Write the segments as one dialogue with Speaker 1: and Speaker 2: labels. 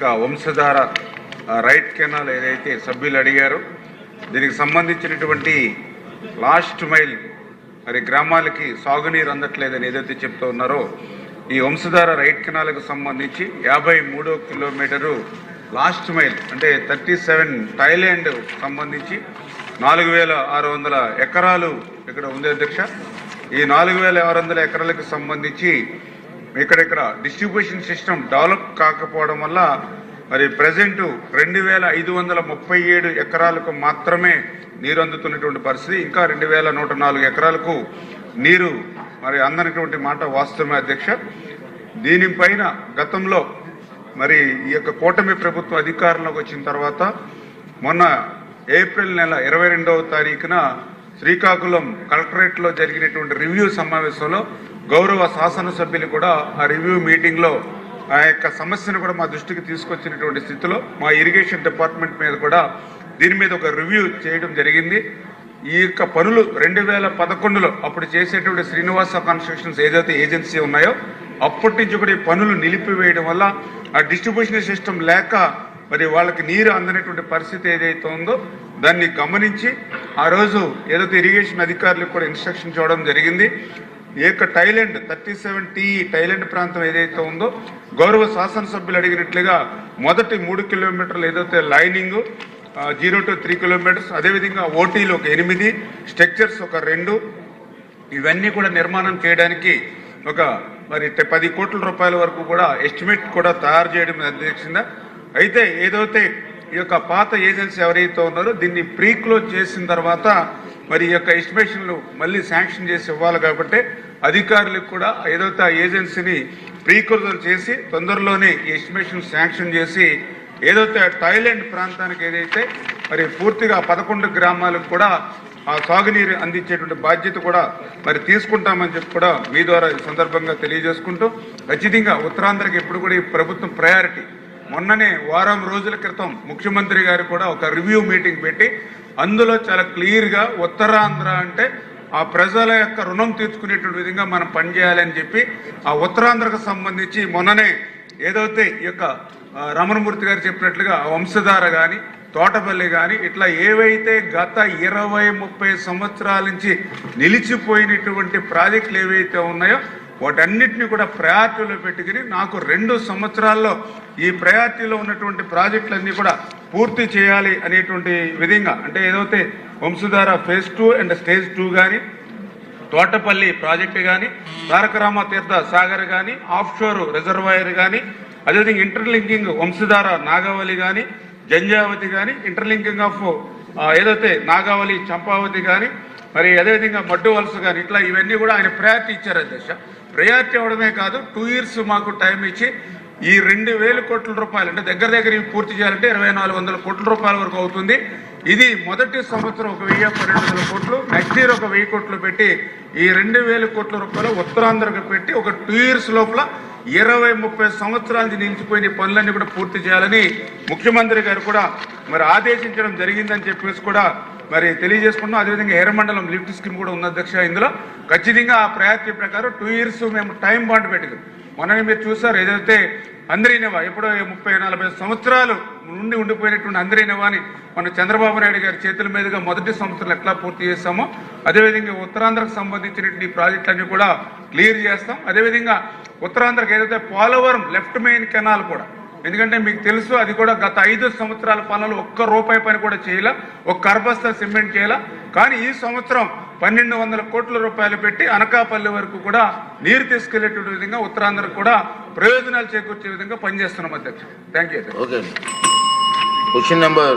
Speaker 1: Vamsadhara right canal ఏదైతే సభ్యులు అడిగారో దీనికి సంబంధించినటువంటి లాస్ట్ మైల్ మరి గ్రామాలకి సాగునీరు అందట్లేదని ఏదైతే చెప్తూ ఉన్నారో ఈ వంశధార రైట్ కెనాల్కు సంబంధించి యాభై మూడో కిలోమీటరు లాస్ట్ మైల్ అంటే థర్టీ సెవెన్ థాయిలాండ్ సంబంధించి నాలుగు వేల ఆరు వందల ఎకరాలు ఇక్కడ ఉంది అధ్యక్ష. ఈ నాలుగు వేల ఆరు వందల ఎకరాలకు సంబంధించి ఇక్కడిక్కడ డిస్ట్రిబ్యూషన్ సిస్టమ్ డెవలప్ కాకపోవడం వల్ల మరి ప్రజెంటు రెండు వేల ఐదు వందల ముప్పై ఏడు ఎకరాలకు మాత్రమే నీరు అందుతున్నటువంటి పరిస్థితి. ఇంకా రెండు వేల నూట నాలుగు ఎకరాలకు నీరు మరి అందనటువంటి మాట వాస్తవమే అధ్యక్ష. దీనిపైన గతంలో మరి ఈ యొక్క కూటమి ప్రభుత్వం అధికారంలోకి వచ్చిన తర్వాత మొన్న ఏప్రిల్ నెల ఇరవై రెండవ తారీఖున శ్రీకాకుళం కలెక్టరేట్లో జరిగినటువంటి రివ్యూ సమావేశంలో గౌరవ శాసనసభ్యులు కూడా ఆ రివ్యూ మీటింగ్లో ఆ యొక్క సమస్యను కూడా మా దృష్టికి తీసుకొచ్చినటువంటి స్థితిలో మా ఇరిగేషన్ డిపార్ట్మెంట్ మీద కూడా దీని మీద ఒక రివ్యూ చేయడం జరిగింది. ఈ యొక్క పనులు రెండు వేల పదకొండులో అప్పుడు చేసేటువంటి శ్రీనివాస కన్స్ట్రక్షన్స్ ఏదైతే ఏజెన్సీ ఉన్నాయో అప్పటి నుంచి కూడా ఈ పనులు నిలిపివేయడం వల్ల ఆ డిస్ట్రిబ్యూషన్ సిస్టమ్ లేక మరి వాళ్ళకి నీరు అందనటువంటి పరిస్థితి ఏదైతే ఉందో దాన్ని గమనించి ఆ రోజు ఏదైతే ఇరిగేషన్ అధికారులకు కూడా ఇన్స్ట్రక్షన్ చూడడం జరిగింది. ఈ యొక్క tail end thirty seven TE tail end ప్రాంతం ఏదైతే ఉందో గౌరవ శాసనసభ్యులు అడిగినట్లుగా మొదటి మూడు కిలోమీటర్లు ఏదైతే lining zero to three kilometres అదేవిధంగా ఓటీలు ఒక ఎనిమిది స్ట్రక్చర్స్ ఒక రెండు ఇవన్నీ కూడా నిర్మాణం చేయడానికి ఒక మరి పది కోట్ల రూపాయల వరకు కూడా ఎస్టిమేట్ కూడా తయారు చేయడం అధ్యక్షంగా అయితే ఏదైతే ఈ యొక్క పాత ఏజెన్సీ ఎవరైతే ఉన్నారో దీన్ని ప్రీక్లోజ్ చేసిన తర్వాత మరి ఈ యొక్క ఎస్టిమేషన్లు మళ్ళీ శాంక్షన్ చేసి ఇవ్వాలి కాబట్టి అధికారులకు కూడా ఏదైతే ఆ ఏజెన్సీని ప్రీకృతం చేసి తొందరలోనే ఈ ఎస్టిమేషన్ శాంక్షన్ చేసి ఏదైతే థాయిలాండ్ ప్రాంతానికి ఏదైతే మరి పూర్తిగా పదకొండు గ్రామాలకు కూడా ఆ సాగునీరు అందించేటువంటి బాధ్యత కూడా మరి తీసుకుంటామని చెప్పి కూడా మీ ద్వారా ఈ సందర్భంగా తెలియజేసుకుంటూ ఖచ్చితంగా ఉత్తరాంధ్రకి ఎప్పుడు కూడా ఈ ప్రభుత్వం ప్రయారిటీ మొన్ననే వారం రోజుల క్రితం ముఖ్యమంత్రి గారు కూడా ఒక రివ్యూ మీటింగ్ పెట్టి అందులో చాలా క్లియర్గా ఉత్తరాంధ్ర అంటే ఆ ప్రజల యొక్క రుణం తీర్చుకునేటువంటి విధంగా మనం పనిచేయాలని చెప్పి ఆ ఉత్తరాంధ్రకు సంబంధించి మొన్ననే ఏదైతే ఈ యొక్క రమణమూర్తి గారు చెప్పినట్లుగా వంశధార కానీ తోటపల్లి కానీ ఇట్లా ఏవైతే గత ఇరవై ముప్పై సంవత్సరాల నుంచి నిలిచిపోయినటువంటి ప్రాజెక్టులు ఏవైతే ఉన్నాయో వాటన్నిటిని కూడా ప్రయారిటీలో పెట్టుకుని నాకు రెండు సంవత్సరాల్లో ఈ ప్రయారిటీలో ఉన్నటువంటి ప్రాజెక్టులన్నీ కూడా పూర్తి చేయాలి అనేటువంటి విధంగా అంటే ఏదైతే Vamsadhara phase two and stage two కానీ తోటపల్లి ప్రాజెక్టు కానీ తారకరామ తీర్థ సాగర్ కానీ ఆఫ్ షోర్ రిజర్వాయర్ కానీ అదేవిధంగా ఇంటర్లింకింగ్ వంశధార నాగావళి కానీ జంజావతి కానీ ఇంటర్లింకింగ్ ఆఫ్ ఏదైతే నాగావళి చంపావతి కానీ మరి అదేవిధంగా మడ్డు వలస కానీ ఇట్లా ఇవన్నీ కూడా ఆయన ప్రయారిటీ ఇచ్చారు అధ్యక్ష. ప్రయారిటీ అవడమే కాదు టూ ఇయర్స్ మాకు టైం ఇచ్చి ఈ రెండు వేల కోట్ల రూపాయలు అంటే దగ్గర దగ్గర ఇవి పూర్తి చేయాలంటే ఇరవై నాలుగు వందల కోట్ల రూపాయల వరకు అవుతుంది. ఇది మొదటి సంవత్సరం ఒక వెయ్యి పన్నెండు వందల కోట్లు నెక్స్ట్ ఇయర్ ఒక వెయ్యి కోట్లు పెట్టి ఈ రెండు వేల కోట్ల రూపాయలు ఉత్తరాంధ్రకు పెట్టి ఒక టూ ఇయర్స్ లోపల ఇరవై ముప్పై సంవత్సరాల నుంచి నిలిచిపోయిన పనులన్నీ కూడా పూర్తి చేయాలని ముఖ్యమంత్రి గారు కూడా మరి ఆదేశించడం జరిగిందని చెప్పేసి కూడా మరి తెలియజేసుకుంటున్నాం అదేవిధంగా ఎర్రమండలం లిఫ్ట్ స్కీమ్ కూడా ఉంది అధ్యక్ష. ఇందులో ఖచ్చితంగా ఆ ప్రయారిటీ ప్రకారం టూ ఇయర్స్ మేము టైం బాండ్ పెట్టుకున్నాం మొన్న మీరు చూసారు ఏదైతే అందరినవా ఎప్పుడో ముప్పై నలభై సంవత్సరాలు నుండి ఉండిపోయినటువంటి అందరినవాని మన చంద్రబాబు నాయుడు గారి చేతుల మీదుగా మొదటి సంవత్సరాలు ఎట్లా పూర్తి చేస్తామో అదేవిధంగా ఉత్తరాంధ్రకు సంబంధించినటువంటి ప్రాజెక్టులన్నీ కూడా క్లియర్ చేస్తాం. అదేవిధంగా ఉత్తరాంధ్రకు ఏదైతే పోలవరం లెఫ్ట్ మెయిన్ కెనాల్ కూడా ఎందుకంటే మీకు తెలుసు అది కూడా గత ఐదు సంవత్సరాల పనులు ఒక్క రూపాయి పని కూడా చేయాల ఒక్క కర్బస్తా సిమెంట్ చేయాల. కానీ ఈ సంవత్సరం పన్నెండు వందల కోట్ల రూపాయలు పెట్టి అనకాపల్లి వరకు కూడా నీరు తీసుకెళ్ళేటువంటి విధంగా ఉత్తరాంధ్ర కూడా ప్రయోజనాలు చేకూర్చే విధంగా పనిచేస్తున్నాం అధ్యక్ష. Thank you
Speaker 2: okay question number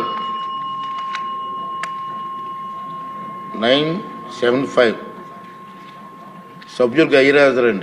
Speaker 2: nine seven five సభ్యులు గైరాజరండి.